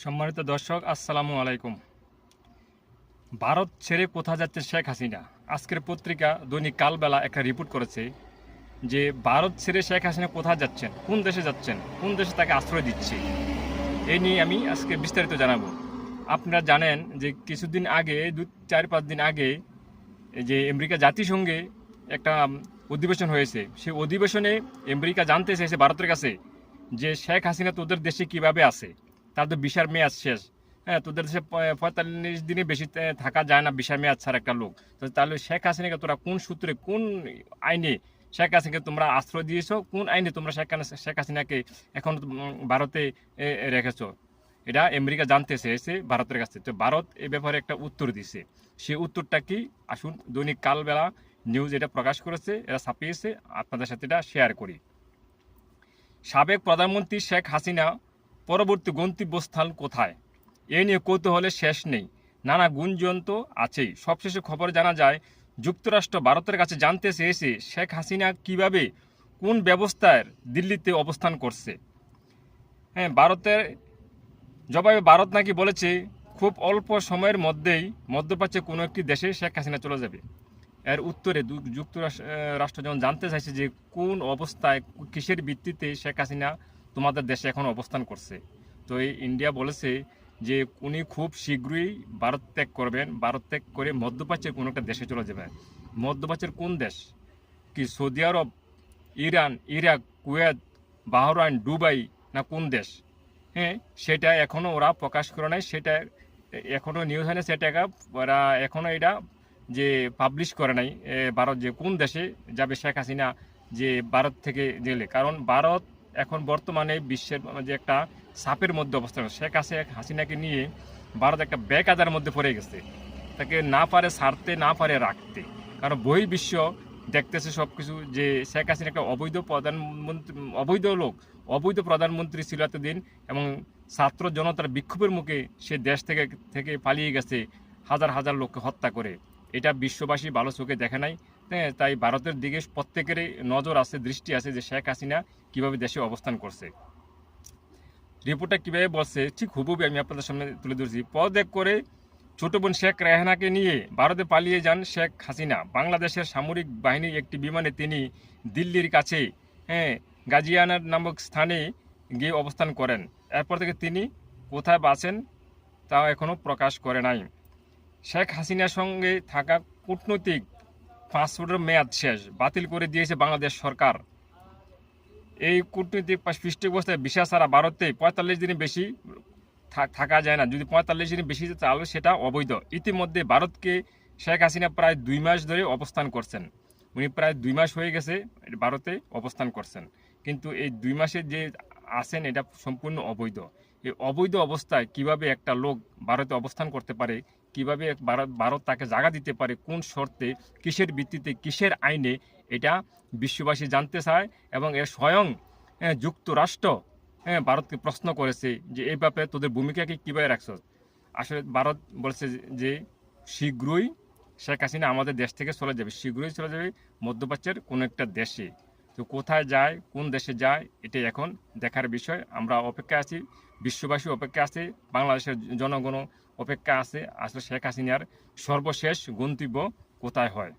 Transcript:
সম্মানিত দর্শক, আসসালামু আলাইকুম। ভারত ছেড়ে কোথা যাচ্ছে শেখ হাসিনা? আজকের পত্রিকা দৈনিক কালবেলা একটা রিপোর্ট করেছে যে ভারত ছেড়ে শেখ হাসিনা কোথা যাচ্ছেন, কোন দেশে যাচ্ছেন, কোন দেশে তাকে আশ্রয় দিচ্ছে? এই নিয়ে আমি আজকে বিস্তারিত জানাব। আপনারা জানেন যে কিছুদিন আগে দু চার, পাঁচ দিন আগে যে আমেরিকা জাতিসংঘে একটা অধিবেশন হয়েছে। সেই অধিবেশনে আমেরিকা জানতে চেয়েছে ভারতের কাছে যে শেখ হাসিনা তোদের দেশে কীভাবে আছে? তার তো বিশার মেয়াদ শেষ। হ্যাঁ তোদের দেশে পঁয়তাল্লিশ দিনে বেশি থাকা যায় না বিশার মেয়াদ ছাড়া একটা লোক। তো তাহলে শেখ হাসিনাকে তোরা কোন সূত্রে, কোন আইনে শেখ হাসিনাকে তোমরা আশ্রয় দিয়েছ? কোন আইনে তোমরা শেখ শেখ হাসিনাকে এখন ভারতে রেখেছো? এটা আমেরিকা জানতে চেয়েছে ভারতের কাছে তো ভারত এ ব্যাপারে একটা উত্তর দিছে। সেই উত্তরটা কি? আসুন, দৈনিক কালবেলা নিউজ এটা প্রকাশ করেছে এরা ছাপিয়েছে। আপনাদের সাথে এটা শেয়ার করি। সাবেক প্রধানমন্ত্রী শেখ হাসিনা পরবর্তী গন্তব্যস্থান কোথায়? এ নিয়ে কৌতূহলের শেষ নেই। নানা গুঞ্জন তো আছেই। সবশেষে খবর জানা যায়, যুক্তরাষ্ট্র ভারতের কাছে জানতে চেয়েছে শেখ হাসিনা কীভাবে, কোন ব্যবস্থায় দিল্লিতে অবস্থান করছে। হ্যাঁ ভারতের, জবাবে ভারত নাকি বলেছে, খুব অল্প সময়ের মধ্যেই মধ্যপ্রাচ্যে কোনো একটি দেশে শেখ হাসিনা চলে যাবে। এর উত্তরে যুক্তরাষ্ট্র রাষ্ট্র যখন জানতে চাইছে যে কোন অবস্থায়, কিসের ভিত্তিতে শেখ হাসিনা তোমাদের দেশে এখন অবস্থান করছে। তো এই ইন্ডিয়া বলেছে যে উনি খুব শীঘ্রই ভারত ত্যাগ করবেন। ভারত ত্যাগ করে মধ্যপ্রাচ্যের কোনো একটা দেশে চলে যাবেন মধ্যপ্রাচ্যের কোন দেশ? কি Saudi Arab, Iran, Iraq, Kuwait, Bahrain, Dubai না কোন দেশ? হ্যাঁ সেটা এখনও ওরা প্রকাশ করে নাই। সেটা এখনও নিউজ হয় না সেটাকে ওরা এখনও এটা যে পাবলিশ করে নাই। ভারত যে কোন দেশে যাবে শেখ হাসিনা যে ভারত থেকে গেলে কারণ ভারত এখন বর্তমানে বিশ্বের যে একটা সাপের মধ্যে অবস্থান। শেখ হাসিনা হাসিনাকে নিয়ে ভারত একটা ব্যাগ আদার মধ্যে পড়ে গেছে। তাকে না পারে সারতে না পারে রাখতে। কারণ বই বিশ্ব দেখতেছে সব কিছু যে শেখ হাসিনা একটা অবৈধ প্রধানমন্ত্রী অবৈধ লোক, অবৈধ প্রধানমন্ত্রী ছিল এতদিন এবং ছাত্র জনতার বিক্ষোভের মুখে সে দেশ থেকে থেকে পালিয়ে গেছে, হাজার হাজার লোককে হত্যা করে। এটা বিশ্ববাসী ভালো চোখে দেখে নাই। তাই ভারতের দিকে প্রত্যেকেরই নজর আছে, দৃষ্টি আছে যে শেখ হাসিনা কীভাবে দেশে অবস্থান করছে। রিপোর্টটা কীভাবে বলছে, ঠিক হুবুবি আমি আপনাদের সামনে তুলে ধরছি। পদত্যাগ করে ছোট বোন শেখ রেহানাকে নিয়ে ভারতে পালিয়ে যান শেখ হাসিনা। বাংলাদেশের সামরিক বাহিনীর একটি বিমানে তিনি দিল্লির কাছে হ্যাঁ গাজিয়ানার নামক স্থানে গিয়ে অবস্থান করেন। এরপর থেকে তিনি কোথায় বাঁচেন তাও এখনও প্রকাশ করে নাই। শেখ হাসিনার সঙ্গে থাকা কূটনৈতিক পাসপোর্টের মেয়াদ শেষ, বাতিল করে দিয়েছে বাংলাদেশ সরকার। এই কূটনৈতিক পাশ- পৃষ্ঠপোষকতায় ভিসা ছাড়া ভারতে পঁয়তাল্লিশ দিনের বেশি থাকা যায় না। যদি পঁয়তাল্লিশ দিনের বেশি তাহলে সেটা অবৈধ। ইতিমধ্যে ভারতকে শেখ হাসিনা প্রায় দুই মাস ধরে অবস্থান করছেন। উনি প্রায় দুই মাস হয়ে গেছে ভারতে অবস্থান করছেন। কিন্তু এই দুই মাসে যে আছেন, এটা সম্পূর্ণ অবৈধ। এই অবৈধ অবস্থায় কীভাবে একটা লোক ভারতে অবস্থান করতে পারে কীভাবে ভারত তাকে জায়গা দিতে পারে, কোন শর্তে, কিসের ভিত্তিতে, কিসের আইনে, এটা বিশ্ববাসী জানতে চায় এবং এর স্বয়ং যুক্তরাষ্ট্র হ্যাঁ ভারতকে প্রশ্ন করেছে যে এই ব্যাপারে তোদের ভূমিকাকে কীভাবে রাখছ? আসলে ভারত বলছে যে শীঘ্রই শেখ হাসিনা আমাদের দেশ থেকে চলে যাবে, শীঘ্রই চলে যাবে মধ্যপ্রাচ্যের কোনো একটা দেশে। তো কোথায় যায়, কোন দেশে যায়, এটাই এখন দেখার বিষয়। আমরা অপেক্ষা আছি, বিশ্ববাসী অপেক্ষা আছে, বাংলাদেশের জনগণ অপেক্ষা আছে। আসলে শেখ হাসিনার সর্বশেষ গন্তব্য কোথায় হয়?